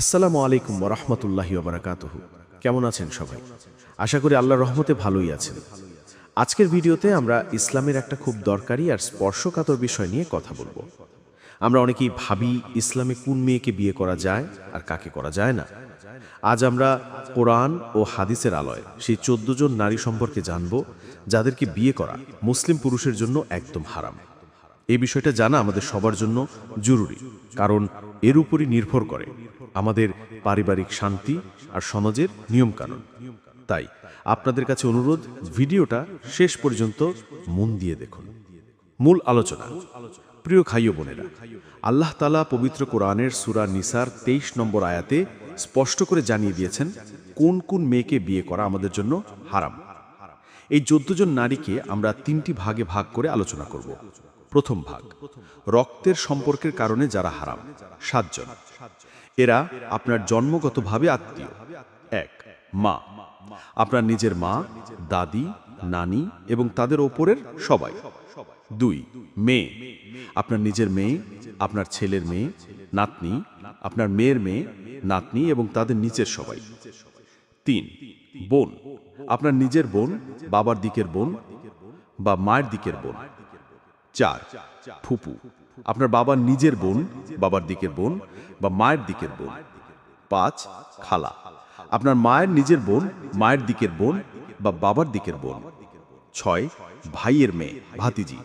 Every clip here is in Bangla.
আসসালামু আলাইকুম রহমতুল্লাহি ওবরাকাতহ কেমন আছেন সবাই? আশা করি আল্লাহর রহমতে ভালোই আছেন। আজকের ভিডিওতে আমরা ইসলামের একটা খুব দরকারি আর স্পর্শকাতর বিষয় নিয়ে কথা বলব। আমরা অনেকেই ভাবি ইসলামে কোন মেয়েকে বিয়ে করা যায় আর কাকে করা যায় না। আজ আমরা কোরআন ও হাদিসের আলয় সেই চোদ্দ জন নারী সম্পর্কে জানব, যাদেরকে বিয়ে করা মুসলিম পুরুষের জন্য একদম হারাম। এই বিষয়টা জানা আমাদের সবার জন্য জরুরি, কারণ এর উপরই নির্ভর করে আমাদের পারিবারিক শান্তি আর সমাজের নিয়মকানুন। তাই আপনাদের কাছে অনুরোধ, ভিডিওটা শেষ পর্যন্ত মন দিয়ে দেখুন। মূল আলোচনা। প্রিয় খাইও বোনেরা, আল্লাহ তালা পবিত্র কোরআনের সুরা নিসার তেইশ নম্বর আয়াতে স্পষ্ট করে জানিয়ে দিয়েছেন, কোন কোন মেয়েকে বিয়ে করা আমাদের জন্য হারাম। এই চোদ্দ জন নারীকে আমরা তিনটি ভাগে ভাগ করে আলোচনা করব। প্রথম ভাগ, রক্তের সম্পর্কের কারণে যারা হারাম, সাতজন। এরা আপনার জন্মগতভাবে আত্মীয়। এক, মা। আপনার নিজের মা, দাদি, নানি এবং তাদের ওপরের সবাই। দুই, মেয়ে। আপনার নিজের মেয়ে, আপনার ছেলের মেয়ে, নাতনি, আপনার মেয়ের মেয়ে, নাতনি এবং তাদের নিচের সবাই। তিন, বোন। আপনার নিজের বোন, বাবার দিকের বোন বা মায়ের দিকের বোন। চার, ফুপু। আপনার বাবার নিজের বোন, বাবার দিকের বোন বা মায়ের দিকের বোন। পাঁচ, খালা। আপনার মায়ের নিজের বোন, মায়ের দিকের বোন বা বাবার দিকের বোন। ছয়, ভাইয়ের মেয়ে, ভাতিজি।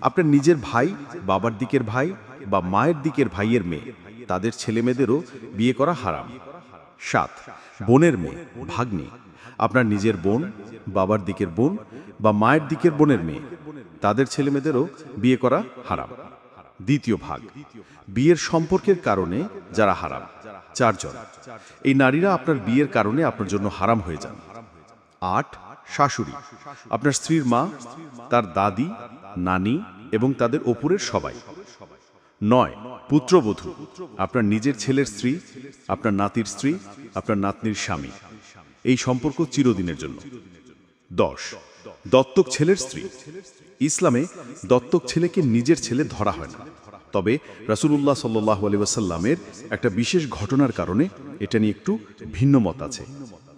আপনার নিজের ভাই, বাবার দিকের ভাই বা মায়ের দিকের ভাইয়ের মেয়ে। তাদের ছেলে মেয়েদেরও বিয়ে করা হারাম। সাত, বোনের মেয়ে, ভাগ্নি। আপনার নিজের বোন, বাবার দিকের বোন বা মায়ের দিকের বোনের মেয়ে। তাদের ছেলে মেয়েদেরও বিয়ে করা হারাম। দ্বিতীয় ভাগ। বিয়ের সম্পর্কের কারণে যারা হারাম, চারজন। এই নারীরা আপনার বিয়ের কারণে আপনার জন্য হারাম হয়ে যান। আট, শাশুড়ি। আপনার স্ত্রীর মা, তার দাদি, নানি এবং তাদের ওপরের সবাই। নয়, পুত্রবধূ। আপনার নিজের ছেলের স্ত্রী, আপনার নাতির স্ত্রী, আপনার নাতনির স্বামী। এই সম্পর্ক চিরদিনের জন্য। দশ, দত্তক ছেলের স্ত্রী। ইসলামে দত্তক ছেলেকে নিজের ছেলে ধরা হয় না। তবে রাসুলুল্লাহ সাল্লাহ আলী একটা বিশেষ ঘটনার কারণে এটা নিয়ে একটু ভিন্ন মত আছে।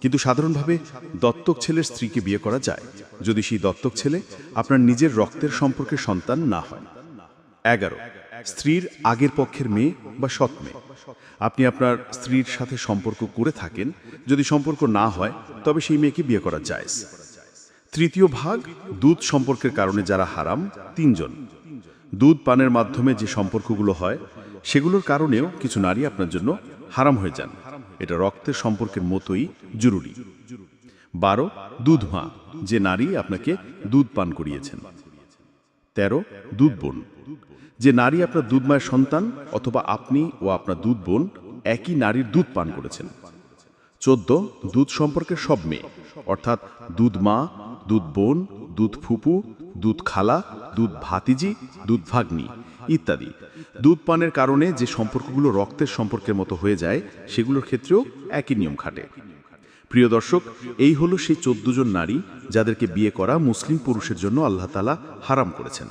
কিন্তু সাধারণভাবে দত্তক ছেলের স্ত্রীকে বিয়ে করা যায় যদি সেই দত্তক ছেলে আপনার নিজের রক্তের সম্পর্কে সন্তান না হয়। এগারো, স্ত্রীর আগের পক্ষের মেয়ে বা সৎ মেয়ে। আপনি আপনার স্ত্রীর সাথে সম্পর্ক করে থাকেন, যদি সম্পর্ক না হয়, তবে সেই মেয়েকে বিয়ে করা যায় তৃতীয় ভাগ, দুধ সম্পর্কের কারণে যারা হারাম, তিনজন। দুধ পানের মাধ্যমে যে সম্পর্কগুলো হয়, সেগুলোর কারণেও কিছু নারী আপনার জন্য হারাম হয়ে যান। এটা রক্তের সম্পর্কের মতোই জরুরি। বারো, দুধ মা, যে নারী আপনাকে দুধ পান করিয়েছেন। তেরো, দুধ বোন। যে নারী আপনার দুধ মায়ের সন্তান অথবা আপনি ও আপনার দুধ বোন একই নারীর দুধ পান করেছেন। চোদ্দ, দুধ সম্পর্কে সব মেয়ে, অর্থাৎ দুধ মা দুধ বোন, দুধ ফুপু, দুধ খালা, দুধ ভাতিজি, দুধ ভাগ্নি ইত্যাদি। দুধ পানের কারণে যে সম্পর্কগুলো রক্তের সম্পর্কের মতো হয়ে যায়, সেগুলোর ক্ষেত্রেও একই নিয়ম খাটে। প্রিয় দর্শক, এই হলো সেই চোদ্দ জন নারী যাদেরকে বিয়ে করা মুসলিম পুরুষের জন্য আল্লাহ তালা হারাম করেছেন।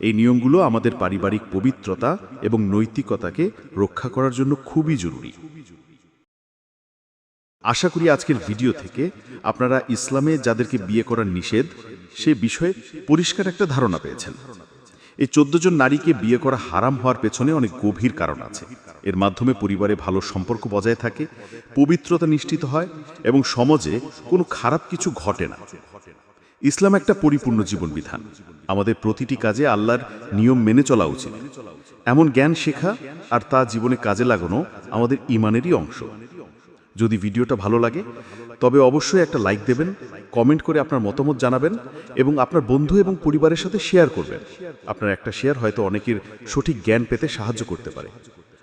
এই নিয়মগুলো আমাদের পারিবারিক পবিত্রতা এবং নৈতিকতাকে রক্ষা করার জন্য খুবই জরুরি। আশা করি আজকের ভিডিও থেকে আপনারা ইসলামে যাদেরকে বিয়ে করার নিষেধ, সে বিষয়ে পরিষ্কার একটা ধারণা পেয়েছেন। এই চোদ্দ জন নারীকে বিয়ে করা হারাম হওয়ার পেছনে অনেক গভীর কারণ আছে। এর মাধ্যমে পরিবারে ভালো সম্পর্ক বজায় থাকে, পবিত্রতা নিশ্চিত হয় এবং সমাজে কোনো খারাপ কিছু ঘটে না। ইসলাম একটা পরিপূর্ণ জীবন বিধান আমাদের প্রতিটি কাজে আল্লাহর নিয়ম মেনে চলা উচিত। এমন জ্ঞান শেখা আর তা জীবনে কাজে লাগানো আমাদের ইমানেরই অংশ। যদি ভিডিওটা ভালো লাগে, তবে অবশ্যই একটা লাইক দেবেন, কমেন্ট করে আপনার মতামত জানাবেন এবং আপনার বন্ধু এবং পরিবারের সাথে শেয়ার করবেন। আপনার একটা শেয়ার হয়তো অনেকের সঠিক জ্ঞান পেতে সাহায্য করতে পারে।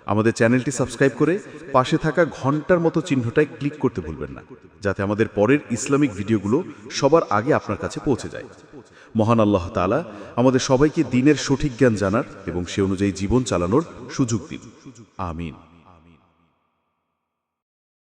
আমাদের চ্যানেলটি সাবস্ক্রাইব করে পাশে থাকা ঘণ্টার মতো চিহ্নটায় ক্লিক করতে ভুলবেন না, যাতে আমাদের পরের ইসলামিক ভিডিওগুলো সবার আগে আপনার কাছে পৌঁছে যায়। মহান আল্লাহ তাআলা আমাদের সবাইকে দিনের সঠিক জ্ঞান জানার এবং সে অনুযায়ী জীবন চালানোর সুযোগ দিন। আমিন।